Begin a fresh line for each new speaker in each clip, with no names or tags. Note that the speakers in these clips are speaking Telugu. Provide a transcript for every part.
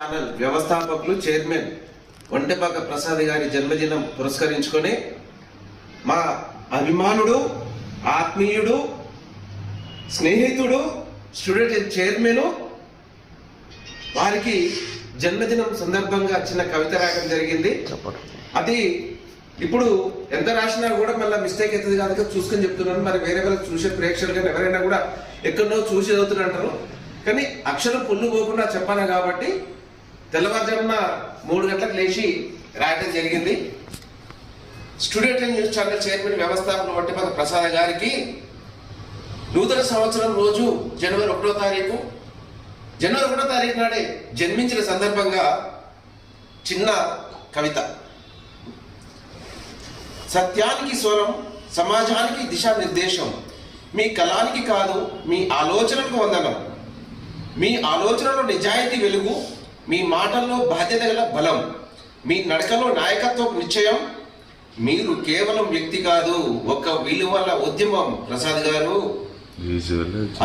ఛానల్ వ్యవస్థాపకులు చైర్మన్ ఒంటెపాక ప్రసాద్ గారి జన్మదినం పురస్కరించుకొని మా అభిమానుడు ఆత్మీయుడు స్నేహితుడు స్టూడెంట్ చైర్మన్ వారికి జన్మదినం సందర్భంగా చిన్న కవిత రాయడం జరిగింది. అది ఇప్పుడు ఎంత రాసినా కూడా మళ్ళీ మిస్టేక్ అవుతుంది కనుక చూసుకొని చెప్తున్నాను. మరి వేరే వాళ్ళకి చూసే ప్రేక్షకులు కానీ ఎవరైనా కూడా ఎక్కడో చూసి చదువుతున్నట్టారు కానీ అక్షరం పుల్లు పోకుండా చెప్పాను కాబట్టి తెల్లవారుజామున మూడు గంటలకు లేచి రాయటం జరిగింది. స్టూడెంట్ న్యూస్ ఛానల్ చైర్మన్ వ్యవస్థాపకులు వట్టిపద ప్రసాద్ గారికి నూతన సంవత్సరం రోజు జనవరి ఒకటో తారీఖు. జనవరి ఒకటో తారీఖు నాడే జన్మించిన సందర్భంగా చిన్న కవిత. సత్యానికి స్వరం సమాజానికి దిశానిర్దేశం మీ కళానికి కాదు మీ ఆలోచనలకు వందనం మీ ఆలోచనలో నిజాయితీ వెలుగు మీ మాటల్లో బాధ్యత గల బలం మీ నడకలో నాయకత్వం నిశ్చయం. మీరు కేవలం వ్యక్తి కాదు ఒక విలువల ఉద్యమం. ప్రసాద్ గారు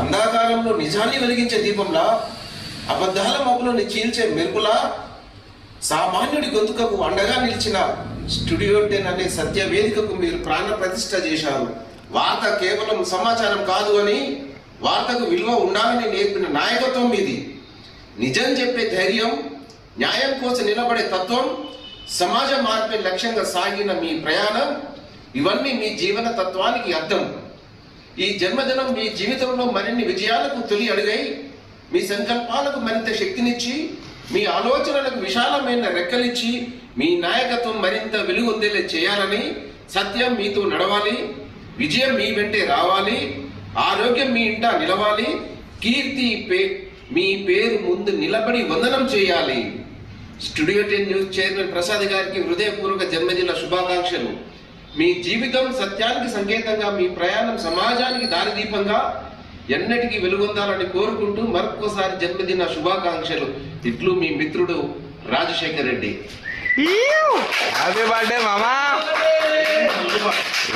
అంధాకారంలో నిజాన్ని వెలిగించే దీపంలా అబద్ధాల మబ్బులను చీల్చే మెరుపులా సామాన్యుడి గొంతుకకు అండగా నిలిచిన స్టూడియో టెన్ అనే సత్య వేదికకు మీరు ప్రాణ ప్రతిష్ట చేశారు. వార్త కేవలం సమాచారం కాదు అని వార్తకు విలువ ఉండాలని నేర్పిన నాయకత్వం మీది. నిజం చెప్పే ధైర్యం న్యాయం కోసం నిలబడే తత్వం సమాజ మార్పే లక్ష్యంగా సాగిన మీ ప్రయాణం ఇవన్నీ మీ జీవన తత్వానికి అర్థం. ఈ జన్మదినం మీ జీవితంలో మరిన్ని విజయాలకు తొలి అడుగై మీ సంకల్పాలకు మరింత శక్తినిచ్చి మీ ఆలోచనలకు విశాలమైన రెక్కలిచ్చి మీ నాయకత్వం మరింత వెలుగొందేలా చేయాలని సత్యం మీతో నడవాలి విజయం మీ వెంటే రావాలి ఆరోగ్యం మీ ఇంట నిలవాలి కీర్తి పే మీ పేరు ముందు నిలబడి వందనం చేయాలి. Studio ten news chairman Prasad గారికి హృదయపూర్వక జన్మదిన శుభాకాంక్షలు. మీ జీవితం సత్యానికి సంకేతంగా మీ ప్రయాణం సమాజానికి దారిదీపంగా ఎన్నటికీ వెలుగొందాలని కోరుకుంటూ మరొకసారి జన్మదిన శుభాకాంక్షలు. ఇట్లు మీ మిత్రుడు రాజశేఖర్ రెడ్డి.
హ్యాపీ బర్త్డే మామా!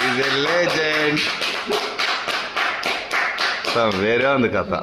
ఇది లెజెండ్ వేరే ఉంది కథ